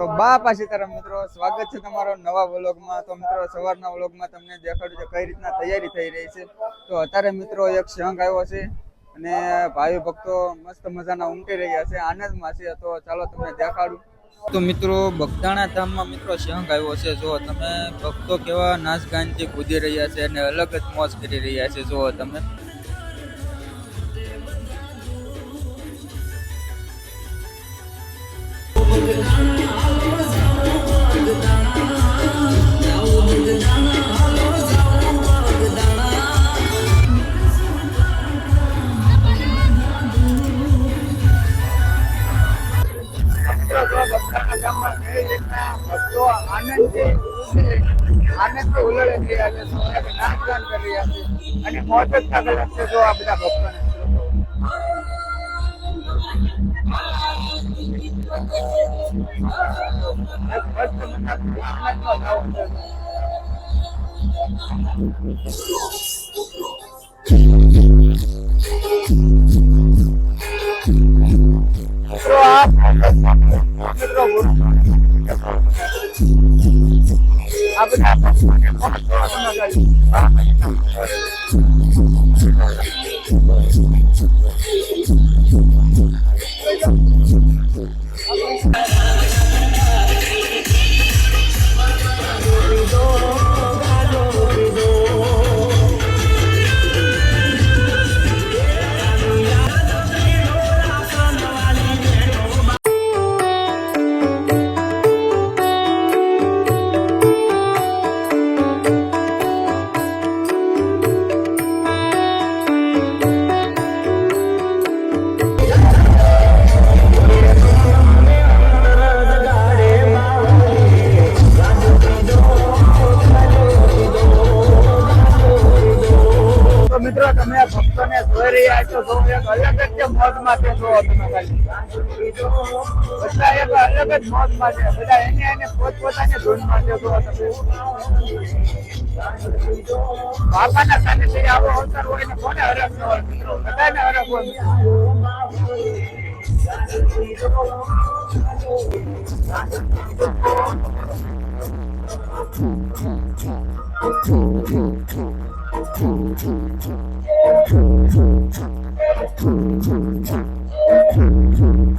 તો બા પાછી તારા મિત્રો, સ્વાગત છે તમારો નવા વ્લોગમાં. તો મિત્રો, સવારના વ્લોગમાં તમને દેખાડું છે કઈ રીતના તૈયારી થઈ રહી છે. તો અત્યારે મિત્રો એક શંખ આવ્યો છે અને ભાવિ ભક્તો મસ્ત મજાના ઉમટી રહ્યા છે, આનંદમાં છે. તો ચાલો તમને દેખાડું. તો મિત્રો, બગદાણા ધામમાં મિત્રો શંખ આવ્યો છે. જો તમે ભક્તો કેવા નાચ ગાનથી કૂદી રહ્યા છે અને અલગ જ મોજ કરી રહ્યા છે. જો તમે ભક્તો આનંદથી આનંદથી ઉલળી છે નાચ ગાન કરી રહ્યા છે. અને મોજ જ કરેલા છે જો આ બધા ભક્તોને. મિત્રો આ મિત્રો આ બધા તો મિત્રો, તમે ભક્તોને જોઈ રહ્યા છો, તો એક અલગ જ મોજમાં છે જો તમે બધા એક અલગ જ મોજમાં છે બધા એને એને પોતપોતાની ધૂનમાં છે જો તમે. બાપાના થઈ આવો અવસર હોય ને કોને હરખ ન હોય? મિત્રો, બધાને હરખ હોય. સીતારામ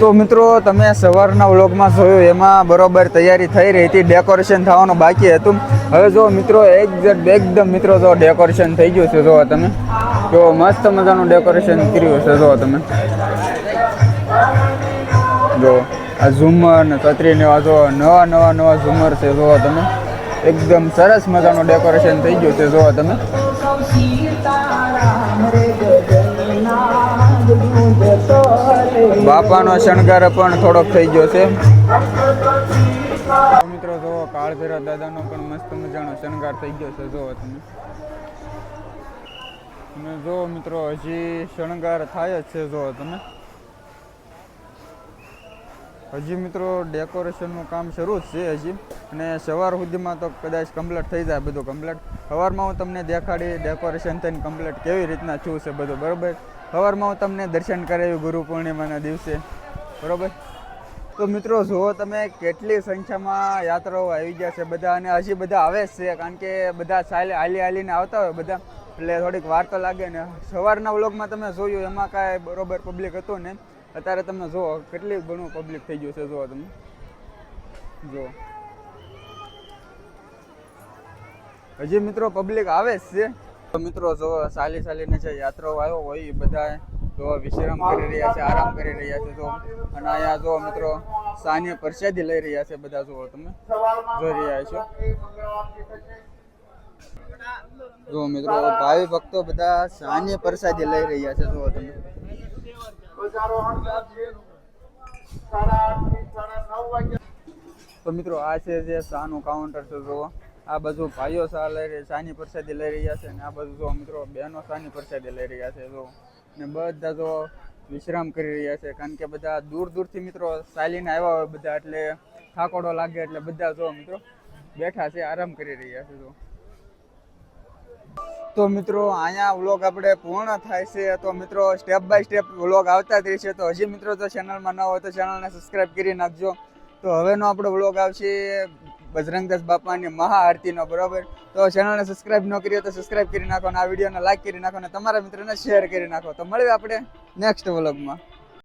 તો મિત્રો, તમે સવારના વ્લોગમાં જોયું, એમાં બરોબર તૈયારી થઈ રહી હતી, ડેકોરેશન થવાનું બાકી હતું. હવે જો મિત્રો એકદમ મિત્રો, જો ડેકોરેશન થઈ ગયું છે, જો તમે. જો મસ્ત મજાનું ડેકોરેશન કર્યું છે, જો તમે. જો, આ ઝુમર ને છત્રી ને જો નવા નવા નવા ઝુમર છે, જો તમે. એકદમ સરસ મજાનું ડેકોરેશન થઈ ગયું છે, જો તમે. બાપાનો શણગાર પણ થોડોક થઈ ગયો છે. મિત્રો જો કાળભેરા દાદાનો પણ મસ્ત મજાનો શણગાર થઈ ગયો છે જો તમે. અને જો મિત્રો, હજી શણગાર થાય જ છે જો તમે. હજી મિત્રો ડેકોરેશનનું કામ શરૂ જ છે હજી. અને સવાર સુધીમાં તો કદાચ કમ્પ્લીટ થઈ જાય બધું કમ્પ્લીટ સવારમાં હું તમને દેખાડી ડેકોરેશન થઈને કમ્પ્લીટ કેવી રીતના છું છે બધું, બરાબર? સવારમાં હું તમને દર્શન કરાવ્યું ગુરુ પૂર્ણિમાના દિવસે. બરાબર? તો મિત્રો, જુઓ તમે કેટલી સંખ્યામાં યાત્રાઓ આવી ગયા છે બધા અને હજી બધા આવે જ છે, કારણ કે બધા ચાલે હાલી હાલીને આવતા હોય બધા. એટલે થોડીક વાર તો લાગે ને. સવારના વ્લોગમાં તમે જોયું, એમાં કાંઈ બરોબર પબ્લિક હતું ને. અત્યારે તમે જુઓ, કેટલી ઘણું પબ્લિક થઈ ગયું છે, જુઓ તમે. જુઓ. હજી મિત્રો પબ્લિક આવે જ છે. મિત્રો જો સાલી સાલીને જે યાત્રાઓ આવ્યો હોય એ બધા જો વિશ્રામ કરી રહ્યા છે, આરામ કરી રહ્યા છે જો. અને અહીંયા જો મિત્રો સાની પ્રસાદી લઈ રહ્યા છે બધા જુઓ તમે. જોઈ રહ્યા છો. જો મિત્રો ભાવિ ભક્તો બધા સાની પ્રસાદી લઈ રહ્યા છે, જુઓ તમે. તો મિત્રો આ છે જે સાનું કાઉન્ટર છે, જુઓ. આ બધું ભાઈઓ શા લઈ શાની પ્રસાદી લઈ રહ્યા છે અને આ બધું જો મિત્રો બહેનો સાની પ્રસાદી લઈ રહ્યા છે જો. ને બધા જો વિશ્રામ કરી રહ્યા છે, કારણ કે બધા દૂર દૂરથી મિત્રો ચાલીને આવ્યા હોય બધા, એટલે થાકોડો લાગે, એટલે બધા જો મિત્રો બેઠા છે, આરામ કરી રહ્યા છે જો. તો મિત્રો અહીંયા વ્લોગ આપણે પૂર્ણ થાય છે, તો મિત્રો સ્ટેપ બાય સ્ટેપ વ્લોગ આવતા જ રહેશે. તો હજી મિત્રો તો ચેનલમાં ન હોય તો ચેનલને સબસ્ક્રાઇબ કરી નાખજો. તો હવેનો આપણો વ્લોગ આવશે બજરંગદાસ બાપાની મહાઆરતીનો, બરાબર? તો ચેનલને સબસ્ક્રાઇબ ન કરીએ તો સબસ્ક્રાઇબ કરી નાખો અને આ વિડીયોને લાઈક કરી નાખો અને તમારા મિત્રોને શેર કરી નાખો. તો મળીએ આપણે નેક્સ્ટ વ્લોગમાં